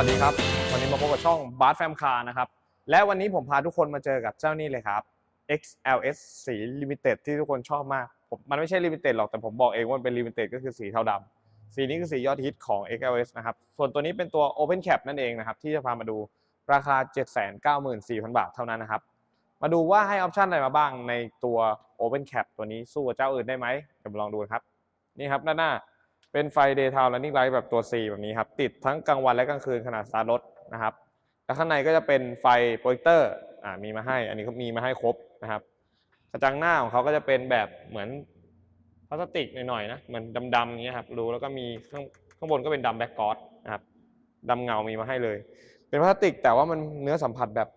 วัสดีครับ วันนี้มาพบกับช่องบาร์แฟมคาร์นะครับ และวันนี้ผมพาทุกคนมาเจอกับเจ้านี่เลยครับ XLS สีลิมิเต็ดที่ทุกคนชอบมากผมมันไม่ใช่ลิมิเต็ดหรอกแต่ผมบอกเองว่าเป็นลิมิเต็ดก็คือสีเทาดำสีนี้คือสียอดฮิตของ XLS นะครับ ส่วนตัวนี้เป็นตัว Open Cap นั่นเองนะครับ ที่จะพามาดูราคา 794,000 บาทเท่านั้นนะครับ มาดูว่าให้ออปชันอะไรมาบ้างในตัว Open Cap ตัวนี้สู้กับเจ้าอื่นได้ไหมเดี๋ยวลองดูครับ นี่ครับด้านหน้า เป็นไฟ Daytime Running Light แบบตัว C แบบนี้ครับติดทั้งกลางวันและกลางคืนขนาดสตาร์รถนะครับแล้วข้างในก็จะเป็นไฟโปรเจคเตอร์อ่ามีมาให้ อันนี้ก็มีมาให้ครบนะครับกระจังหน้าของเขาก็จะเป็นแบบเหมือนพลาสติกหน่อยๆนะเหมือนดำๆอย่างเงี้ยครับดูแล้วก็มีข้างข้างบนก็เป็นดำแบ็กกอดนะครับดำเงามีมาให้เลย เป็นพลาสติกแต่ว่ามันเนื้อสัมผัสแบบ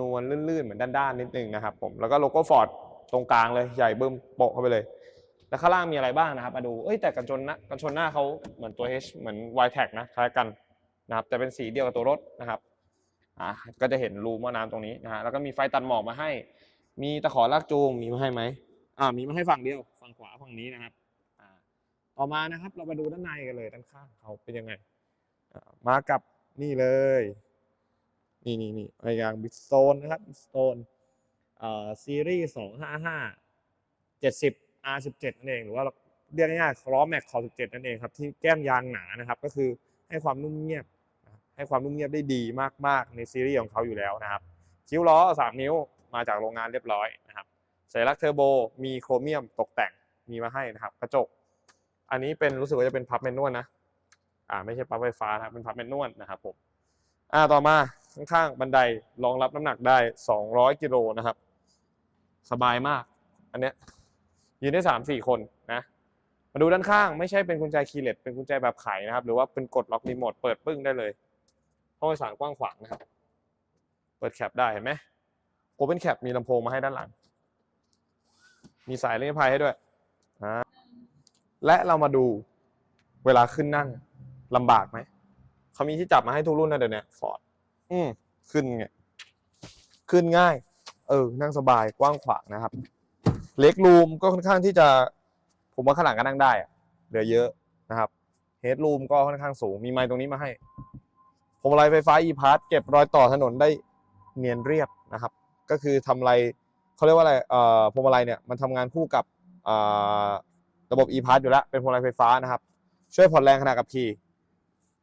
นวลๆลื่นๆเหมือนด้านๆนิดนึงนะครับผมแล้วก็โลโก้ฟอร์ดตรงกลางเลยใหญ่เบิ่มโปะเข้าไปเลย แล้วข้างล่างมีอะไรบ้างนะครับ มาดู เอ้ยแต่กันชนหนะกันชนหน้าเขาเหมือนตัว H เหมือน y t a g นะคล้ายกันนะครับแต่เป็นสีเดียวกับตัวรถนะครับอ่าก็จะเห็นรูม้อน้ำตรงนี้นะฮะแล้วก็มีไฟตัดหมอกมาให้ มีตะขอลากจูงมีมาให้ไหมอ่ามีมาให้ฝั่งเดียวฝั่งขวาฝั่งนี้นะครับอ่าต่อมานะครับ เรามาดูด้านในกันเลยด้านข้างเขาเป็นยังไงมากับนี่เลย นี่นี่นี่อะไรอย่างบิสโตนนะครับบิสโตนเอ่อซีรีส์สองห้าห้าเจ็ดสิบ R17 นั่นเองหรือว่าเรียกง่ายๆล้อแม็กคอ17นั่นเองครับที่แก้มยางหนานะครับก็คือให้ความนุ่มเงียบ ให้ความนุ่มเงียบได้ดีมากๆ ในซีรีส์ของเขาอยู่แล้วนะครับคิ้วล้อ 3 นิ้วมาจากโรงงานเรียบร้อยนะครับสัญลักษณ์เทอร์โบมีโครเมียมตกแต่งมีมาให้นะครับ กระจก อันนี้เป็นรู้สึกว่าจะเป็นพับแมนนวลนะอ่าไม่ใช่พับไฟฟ้านะครับเป็นพับแมนนวลนะครับผมอ่าต่อมาข้างๆบันไดรองรับน้ำหนักได้ 200 กิโลนะครับ สบายมาก อันเนี้ย ยืนได้สามสี่คนนะมาดูด้านข้างไม่ใช่เป็นกุญแจคีย์เลสเป็นกุญแจแบบไขนะครับ หรือว่าเป็นกดล็อกรีโมทเปิดปึ้งได้เลยห้องโดยสารกว้างขวางนะครับ เปิดแคปได้เห็นไหมโอเปนแคปมีลำโพงมาให้ด้านหลัง มีสายเลี้ยงพายให้ด้วยอ่าและเรามาดูเวลาขึ้นนั่งลำบากไหมเขามีที่จับมาให้ทุกรุ่นนะเดี๋ยวนี้ฟอร์ดอืมขึ้นไงขึ้นง่าย เออ นั่งสบายกว้างขวางนะครับ เล็กรูมก็ค่อนข้างที่จะ ผมว่าข้างหลังก็นั่งได้อะเหลือเยอะนะครับเฮดรูมก็ค่อนข้างสูงมีไมค์ตรงนี้มาให้พวงมาลัยไฟฟ้า e p a s s เก็บรอยต่อถนนได้เนียนเรียบนะครับ ก็คือทำอะไรเขาเรียกว่าอะไรเอ่อพวงมาลัยเนี่ยมันทำงานคู่กับอ่าระบบ e p a s s อยู่แล้วเป็นพวงมาลัยไฟฟ้านะครับ ช่วยผ่อนแรงขณะกับขี่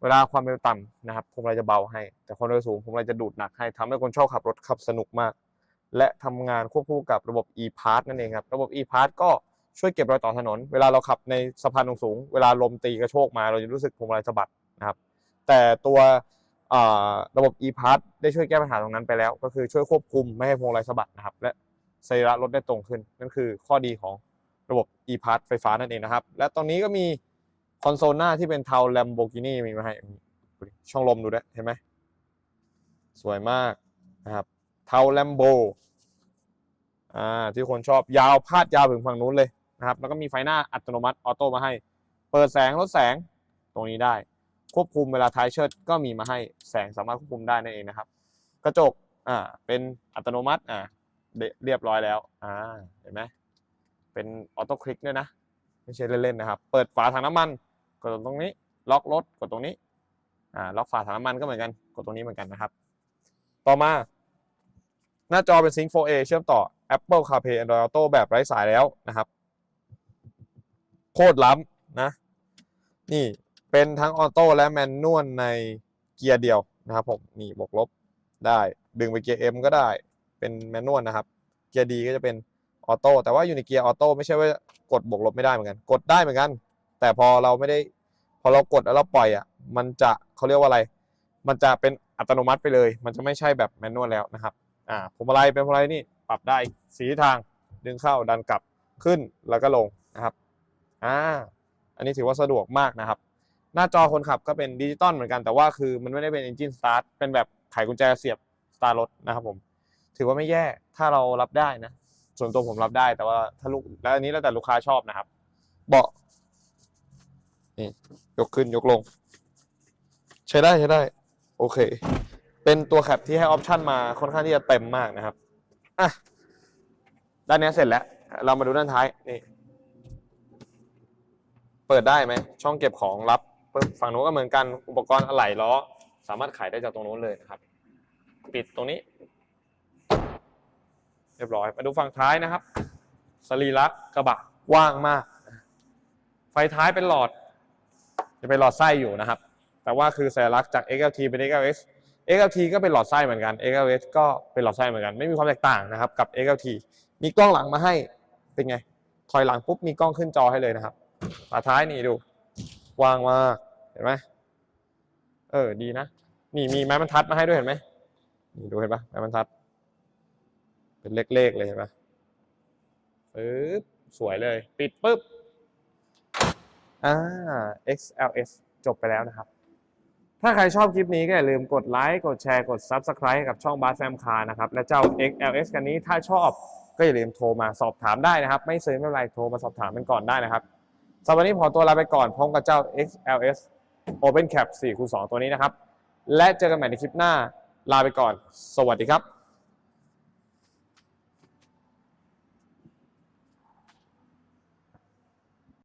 เวลาความเร็วต่ำนะครับพวงมาลัยจะเบาให้ แต่ความเร็วสูงพวงมาลัยจะดูดหนักให้ทำให้คนชอบขับรถขับสนุกมาก และทำงานควบคู่กับระบบ e-pass นั่นเองครับระบบ e-pass ก็ช่วยเก็บรอยต่อถนน เวลาเราขับในสะพานสูง เวลาลมตีกระโชกมาเราจะรู้สึกพวงมาลัยสะบัดนะครับ แต่ตัวระบบ e-pass ได้ช่วยแก้ปัญหาตรงนั้นไปแล้ว ก็คือช่วยควบคุมไม่ให้พวงมาลัยสะบัดนะครับ และสรีระรถได้ตรงขึ้น นั่นคือข้อดีของระบบ e-pass ไฟฟ้านั่นเองนะครับ และตรงนี้ก็มีคอนโซลหน้าที่เป็นเทา Lamborghini มีมาให้ช่องลมดูด้วยเห็นไหมสวยมากนะครับ เทา Lambo อ่าที่คนชอบยาวพาดยาวถึงฝั่งนู้นเลยนะครับ แล้วก็มีไฟหน้าอัตโนมัติออโต้มาให้ เปิดแสงลดแสงตรงนี้ได้ ควบคุมเวลาท้ายเชิดก็มีมาให้แสงสามารถควบคุมได้นั่นเองนะครับ กระจกอ่าเป็นอัตโนมัติอ่าเดเรียบร้อยแล้วอ่าเห็นไหมเป็นออโต้คลิกด้วยนะไม่ใช่เล่นๆนะครับ เปิดฝาถังน้ำมันกดตรงนี้ ล็อกรถกดตรงนี้อ่าล็อกฝาถังน้ำมันก็เหมือนกันกดตรงนี้เหมือนกันนะครับ ต่อมา หน้าจอเป็น Sync 4A เชื่อมต่อ Apple CarPlay Android Auto แบบไร้สายแล้วนะครับ โคตรล้ำนะ นี่เป็นทั้งออโต้และแมนนวลในเกียร์เดียวนะครับผมนี่บวกลบได้ ดึงไปเกียร์ M ก็ได้เป็นแมนนวลนะครับ เกียร์ดีก็จะเป็นออโต้แต่ว่าอยู่ในเกียร์ออโต้ไม่ใช่ว่ากดบวกลบไม่ได้เหมือนกัน กดได้เหมือนกัน แต่พอเราไม่ได้ พอเรากดแล้วเราปล่อยอะมันจะเขาเรียกว่าอะไร มันจะเป็นอัตโนมัติไปเลย มันจะไม่ใช่แบบแมนนวลแล้วนะครับ อ่าพวงมาลัยเป็นพวงมาลัยนี่ปรับได้สีทางดึงเข้าดันกลับขึ้นแล้วก็ลงนะครับอ่าอันนี้ถือว่าสะดวกมากนะครับ หน้าจอคนขับก็เป็นดิจิตอลเหมือนกันแต่ว่าคือมันไม่ได้เป็น Engine Start เป็นแบบไขกุญแจเสียบสตาร์รถนะครับผม ถือว่าไม่แย่ถ้าเรารับได้นะ ส่วนตัวผมรับได้แต่ว่าถ้าลูกแล้วอันนี้แล้วแต่ลูกค้าชอบนะครับ เบาะนี่ยกขึ้นยกลง ใช้ได้ใช้ได้ โอเค เป็นตัวแคปที่ให้ออปชันมาค่อนข้างที่จะเต็มมากนะครับอะด้านนี้เสร็จแล้ว เรามาดูด้านท้ายนี่เปิดได้ไหมช่องเก็บของรับฝั่งโน้นก็เหมือนกันอุปกรณ์อะไหล่ล้อ สามารถขายได้จากตรงโน้นเลยนะครับ ปิดตรงนี้ เรียบร้อยมาดูฝั่งท้ายนะครับสรีระกระบะกว้างมาก ไฟท้ายเป็นหลอด จะเป็นหลอดไส้อยู่นะครับ แต่ว่าคือสัญลักษณ์จาก XLT เป็น XLS XLT ก็เป็นหลอดไส้เหมือนกัน XLS ก็เป็นหลอดไส้เหมือนกัน ไม่มีความแตกต่างนะครับกับ XLT มีกล้องหลังมาให้เป็นไง ถอยหลังปุ๊บมีกล้องขึ้นจอให้เลยนะครับฝาท้ายนี่ดูวางมาเห็นไหมเออดีนะ นี่มีไม้บรรทัดมาให้ด้วยเห็นไหมนี่ดูเห็นปะไม้บรรทัด เป็นเลขๆเลยเห็นปะปึ๊บสวยเลย ปิดปุ๊บอ่า XLS จบไปแล้วนะครับ ถ้าใครชอบคลิปนี้ก็อย่าลืมกดไลค์กดแชร์กด Subscribe กับช่องบาสแฟมคาร์นะครับและเจ้า XLS กันนี้ถ้าชอบก็อย่าลืมโทรมาสอบถามได้นะครับ ไม่ซื้อไม่เป็นไรโทรมาสอบถามกันก่อนได้นะครับสำหรับวันนี้ขอตัวลาไปก่อนพร้อมกับเจ้า XLS Open Cap 4คูณ2ตัวนี้นะครับ และเจอกันใหม่ในคลิปหน้าลาไปก่อน สวัสดีครับ